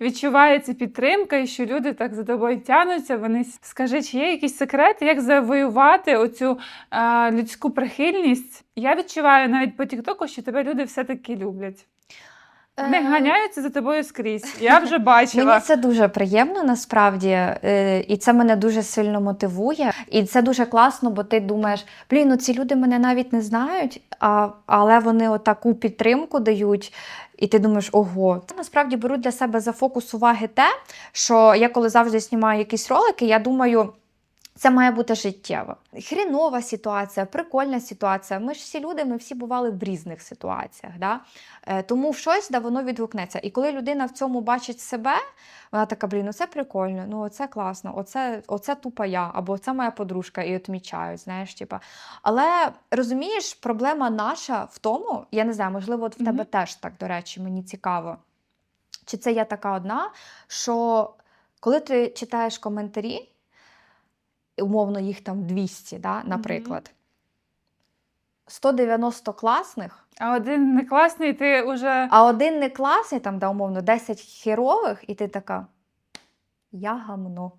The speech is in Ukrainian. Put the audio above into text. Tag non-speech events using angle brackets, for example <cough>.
відчувається підтримка, і що люди так за тобою тянуться. Вони скажи, чи є якісь секрети, як завоювати оцю е, людську прихильність? Я відчуваю навіть по Тіктоку, що тебе люди все-таки люблять. Не Е, ганяються за тобою скрізь. Я <laughs> вже бачила. Мені це дуже приємно насправді, е, і це мене дуже сильно мотивує. І це дуже класно, бо ти думаєш, блін, ну ці люди мене навіть не знають, а, але вони отаку підтримку дають. І ти думаєш, ого, це насправді беру для себе за фокус уваги те, що я коли завжди знімаю якісь ролики, я думаю. Це має бути життєво. Хрінова ситуація, прикольна ситуація. Ми ж всі люди, ми всі бували в різних ситуаціях. Да? Е, тому в щось да, воно відгукнеться. І коли людина в цьому бачить себе, вона така, блін, ну це прикольно, ну це класно, оце, оце тупа я, або це моя подружка, і відмічають, знаєш, типа. Але розумієш, проблема наша в тому, я не знаю, можливо, от в Мгм. тебе теж так, до речі, мені цікаво. Чи це я така одна, що коли ти читаєш коментарі, умовно їх там 200, да, наприклад, 190 класних, А один не класний, ти вже а один не класний, там, да, умовно, 10 херових, і ти така. Я гамно.